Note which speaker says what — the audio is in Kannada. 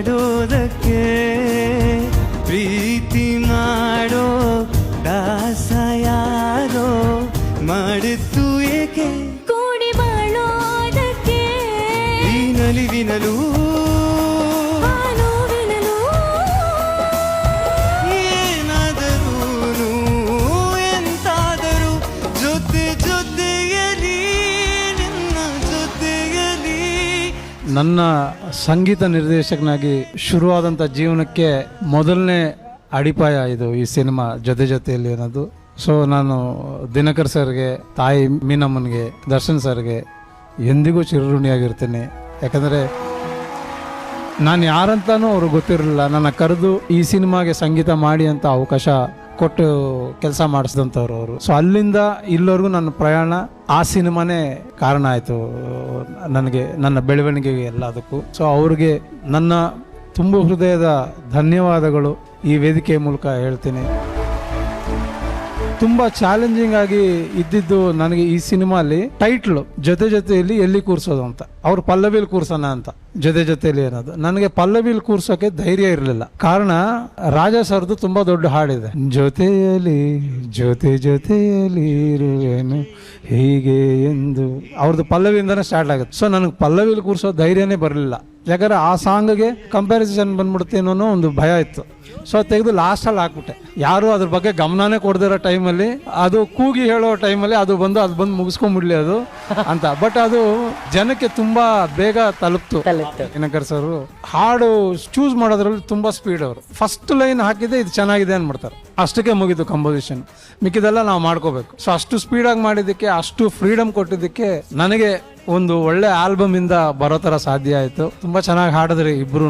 Speaker 1: ಮಾಡೋದಕ್ಕೆ
Speaker 2: ಪ್ರೀತಿ ಮಾಡೋ
Speaker 1: ದಾಸ ಯಾರೋ
Speaker 2: ಮಾಡಿತ್ತು ಏಕೆ?
Speaker 1: ಕೂಡಿ ಬಾಳೋದಕ್ಕೆ ಈ ನಲಿವಿನಲೂ ನನ್ನ
Speaker 3: ಸಂಗೀತ ನಿರ್ದೇಶಕನಾಗಿ ಶುರುವಾದಂಥ ಜೀವನಕ್ಕೆ ಮೊದಲನೇ ಅಡಿಪಾಯ ಇದು ಈ ಸಿನಿಮಾ ಜೊತೆ ಜೊತೆಯಲ್ಲಿ ಅನ್ನೋದು. ಸೊ ನಾನು ದಿನಕರ್ ಸರ್ಗೆ, ತಾಯಿ ಮೀನಮ್ಮನಿಗೆ, ದರ್ಶನ್ ಸರ್ಗೆ ಎಂದಿಗೂ ಚಿರಋಣಿಯಾಗಿರ್ತೀನಿ. ಯಾಕಂದರೆ ನಾನು ಯಾರಂತಲೂ ಅವ್ರಿಗೆ ಗೊತ್ತಿರಲಿಲ್ಲ. ನನ್ನ ಕರೆದು ಈ ಸಿನಿಮಾಗೆ ಸಂಗೀತ ಮಾಡಿ ಅಂತ ಅವಕಾಶ ಕೊಟ್ಟು ಕೆಲಸ ಮಾಡಿಸಿದಂಥವ್ರು ಅವರು. ಸೊ ಅಲ್ಲಿಂದ ಇಲ್ಲಿವರೆಗೂ ನನ್ನ ಪ್ರಯಾಣ ಆ ಸಿನಿಮಾನೇ ಕಾರಣ ಆಯಿತು. ನನಗೆ, ನನ್ನ ಬೆಳವಣಿಗೆಗೆ ಎಲ್ಲದಕ್ಕೂ. ಸೊ ಅವ್ರಿಗೆ ನನ್ನ ತುಂಬ ಹೃದಯದ ಧನ್ಯವಾದಗಳು ಈ ವೇದಿಕೆ ಮೂಲಕ ಹೇಳ್ತೀನಿ. ತುಂಬ ಚಾಲೆಂಜಿಂಗ್ ಆಗಿ ಇದ್ದಿದ್ದು ನನಗೆ ಈ ಸಿನಿಮಾಲಿ ಟೈಟ್ಲು ಜೊತೆ ಜೊತೆಯಲ್ಲಿ ಎಲ್ಲಿ ಕೂರ್ಸೋದು ಅಂತ. ಅವ್ರು ಪಲ್ಲವಿಲಿ ಕೂರ್ಸೋಣ ಅಂತ. ಜೊತೆ ಜೊತೆಯಲ್ಲಿ ಏನಾದ್ರು. ನನಗೆ ಪಲ್ಲವಿಲಿ ಕೂರ್ಸೋಕೆ ಧೈರ್ಯ ಇರಲಿಲ್ಲ. ಕಾರಣ ರಾಜ ಸರ್ದು ತುಂಬಾ ದೊಡ್ಡ ಹಾಡಿದೆ. ಜೊತೆಯಲ್ಲಿ, ಜೊತೆ ಜೊತೆಯಲ್ಲಿ ಇರುವೆನು ಹೀಗೆ ಎಂದು. ಅವ್ರದ್ದು ಪಲ್ಲವಿಯಿಂದನೇ ಸ್ಟಾರ್ಟ್ ಆಗುತ್ತೆ. ಸೊ ನನಗೆ ಪಲ್ಲವಿಲಿ ಕೂರ್ಸೋ ಧೈರ್ಯನೇ ಬರಲಿಲ್ಲ. ಯಾಕಂದ್ರೆ ಆ ಸಾಂಗ್ಗೆ ಕಂಪ್ಯಾರಿಸನ್ ಬಂದ್ಬಿಡುತ್ತೆ ಅನ್ನೋ ಒಂದು ಭಯ ಇತ್ತು. ಸೊ ತೆಗೆದು ಲಾಸ್ಟಲ್ಲಿ ಹಾಕ್ಬಿಟ್ಟೆ. ಯಾರು ಅದ್ರ ಬಗ್ಗೆ ಗಮನನೇ ಕೊಡದಿರೋ ಟೈಮಲ್ಲಿ ಅದು ಕೂಗಿ ಹೇಳೋ ಟೈಮಲ್ಲಿ ಅದು ಬಂದು ಅದು ಬಂದು ಮುಗಿಸ್ಕೊಂಡ್ಬಿಡ್ಲಿ ಅದು ಅಂತ. ಬಟ್ ಅದು ಜನಕ್ಕೆ ತುಂಬಾ ಬೇಗ ತಲುಪ್ತು. ದಿನಕರ್ ಸರ್ ಹಾಡು ಚೂಸ್ ಮಾಡೋದ್ರಲ್ಲಿ ತುಂಬಾ ಸ್ಪೀಡ್ ಅವರು. ಫಸ್ಟ್ ಲೈನ್ ಹಾಕಿದೆ ಇದು ಚೆನ್ನಾಗಿದೆ ಅನ್ಬಿಡ್ತಾರೆ. ಅಷ್ಟಕ್ಕೆ ಮುಗಿತು ಕಂಪೋಸಿಷನ್ ಮಿಕ್ಕಿದೆಲ್ಲ ನಾವು ಮಾಡ್ಕೋಬೇಕು. ಸೊ ಅಷ್ಟು ಸ್ಪೀಡಾಗಿ ಮಾಡಿದ್ದಕ್ಕೆ ಅಷ್ಟು ಫ್ರೀಡಮ್ ಕೊಟ್ಟಿದ್ದಕ್ಕೆ ನನಗೆ ಒಂದು ಒಳ್ಳೆ ಆಲ್ಬಮ್ ಇಂದ ಬರೋ ಥರ ಸಾಧ್ಯ ಆಯಿತು. ತುಂಬ ಚೆನ್ನಾಗಿ ಹಾಡಿದ್ರಿ ಇಬ್ರು